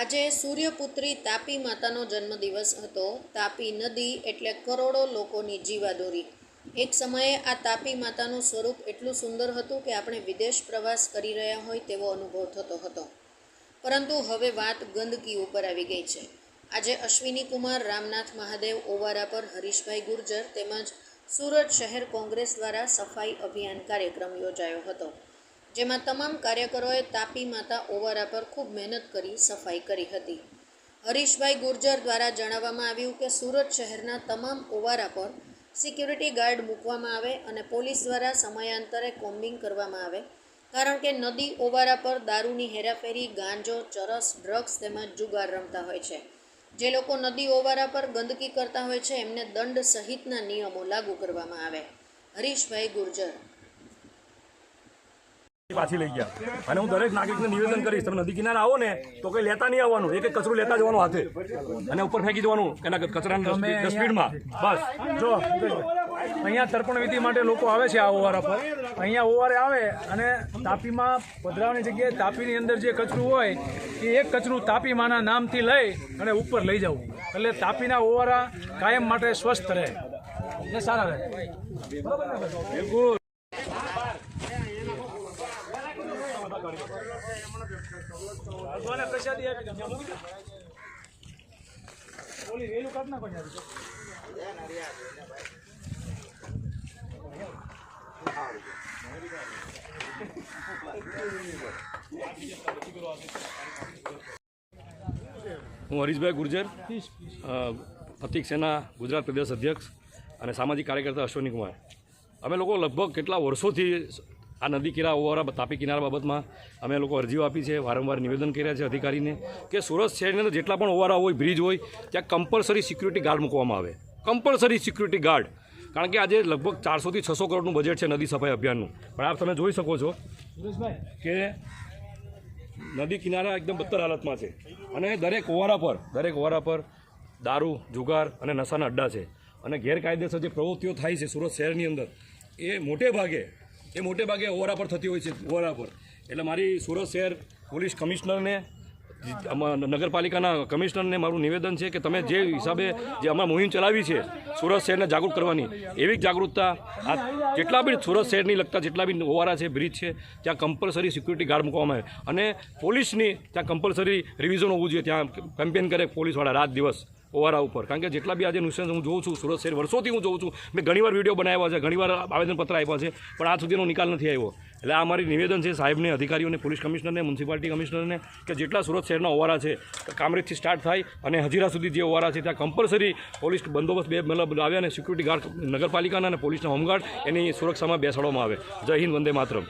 આજે સૂર્યપુત્રી તાપી માતાનો જન્મદિવસ હતો. તાપી નદી એટલે કરોડો લોકોની જીવાદોરી. એક સમયે આ તાપી માતાનું સ્વરૂપ એટલું સુંદર હતું કે આપણે વિદેશ પ્રવાસ કરી રહ્યા હોય તેવો અનુભવ થતો હતો. પરંતુ હવે વાત ગંદકી ઉપર આવી ગઈ છે. આજે અશ્વિની કુમાર રામનાથ મહાદેવ, ઓવારા પર હરીશભાઈ ગુર્જર તેમજ સુરત શહેર કોંગ્રેસ દ્વારા સફાઈ અભિયાન કાર્યક્રમ યોજાયો હતો. જેમાં તમામ કાર્યકરોએ તાપી માતા ઓવારા પર ખૂબ મહેનત કરી, સફાઈ કરી હતી. હરીશભાઈ ગુર્જર દ્વારા જણાવવામાં આવ્યું કે સુરત શહેરના તમામ ઓવારા પર સિક્યુરિટી ગાર્ડ મૂકવામાં આવે અને પોલીસ દ્વારા સમયાંતરે કોમ્બિંગ કરવામાં આવે. કારણ કે નદી ઓવારા પર દારૂની હેરાફેરી, ગાંજો, ચરસ, ડ્રગ્સ તેમજ જુગાર રમતા હોય છે. જે લોકો નદી ઓવારા પર ગંદકી કરતા હોય છે, એમને દંડ સહિતના નિયમો લાગુ કરવામાં આવે. હરીશભાઈ ગુર્જર પાછી લઈ ગયા. અને હું દરેક નાગરિકને નિવેદન કરીશ તમે નદી કિનારે આવો ને તો કઈ લેતા નહીં આવવાનું એક એક કચરું લેતા જવાનું હાથે. અને ઉપર ફેંકી દેવાનું એના કચરાના સ્પીડમાં. બસ. જો અહીંયા તર્પણ વિધિ માટે લોકો આવે છે આ ઓવારા પર. અહીંયા ઓવારે આવે અને તાપીમાં પધરાવની જગ્યાએ તાપીની અંદર જે કચરું હોય એ એક કચરું તાપી માના નામથી લઈ અને ઉપર લઈ જવું. એટલે તાપીના ઓવારા કાયમ માટે સ્વસ્થ રહે. અને સારા રહે. બિલકુલ. હું હરીશભાઈ ગુર્જર પ્રતિક સેના ગુજરાત પ્રદેશ અધ્યક્ષ અને સામાજિક કાર્યકર્તા અશ્વની કુમાર. અમે લોકો લગભગ કેટલા વર્ષોથી આ નદી કિનારા ઓવારા તાપી કિનારા બાબતમાં અમે લોકો અરજીઓ આપી છે, વારંવાર નિવેદન કર્યા છે અધિકારીને કે સુરત શહેરની અંદર જેટલા પણ ઓવારા હોય, બ્રિજ હોય, ત્યાં કમ્પલસરી સિક્યુરિટી ગાર્ડ મૂકવામાં આવે. કમ્પલસરી સિક્યુરિટી ગાર્ડ કારણ કે આજે લગભગ ચારસોથી છસો કરોડનું બજેટ છે નદી સફાઈ અભિયાનનું. પણ આપ તમે જોઈ શકો છો કે નદી કિનારા એકદમ બદતર હાલતમાં છે. અને દરેક ઓવારા પર, દરેક ઓવારા પર દારૂ, જુગાર અને નશાના અડ્ડા છે. અને ગેરકાયદેસર જે પ્રવૃત્તિઓ થાય છે સુરત શહેરની અંદર, એ મોટે ભાગે એ મોટે ભાગે ઓવારા પર થતી હોય છે ઓરા પર. એટલે મારી સુરત શહેર પોલીસ કમિશનરને નગરપાલિકાના કમિશનરને મારું નિવેદન છે કે તમે જે હિસાબે જે અમારા મુહિમ ચલાવી છે, સુરત શહેરને જાગૃત કરવાની, એવી જાગૃતતા, આ જેટલા બી સુરત શહેરની લગતા જેટલા બી ઓવારા છે, બ્રિજ છે, ત્યાં કમ્પલસરી સિક્યુરિટી ગાર્ડ મૂકવામાં આવે. અને પોલીસની ત્યાં કમ્પલસરી રિવિઝન હોવું જોઈએ, ત્યાં કેમ્પેન કરે પોલીસવાળા રાત દિવસ. ઓવારા ઉપર. કારણ કે જેટલા બી આજે નુકસાન હું જોઉં છું, સુરત શહેર વર્ષોથી હું જોઉં છું, મેં ઘણીવાર વીડિયો બનાવ્યા છે, ઘણીવાર આવેદનપત્ર આપ્યા છે, પણ આજ સુધીનો નિકાલ નથી આવ્યો. એટલે આ મારી નિવેદન છે સાહેબને, અધિકારીઓને, પોલીસ કમિશનરને, મ્યુનિસિપાલિટી કમિશનરને કે જેટલા સુરત શહેરના ઓવારા છે, કામરેજથી સ્ટાર્ટ થાય અને હજીરા સુધી જે ઓવારા છે, ત્યાં કમ્પલસરી પોલીસ બંદોબસ્ત બે મતલબ આવ્યા અને સિક્યુરિટી ગાર્ડ નગરપાલિકાના અને પોલીસના હોમગાર્ડ એની સુરક્ષામાં બેસાડવામાં આવે. જય હિન્દ, વંદે માતરમ.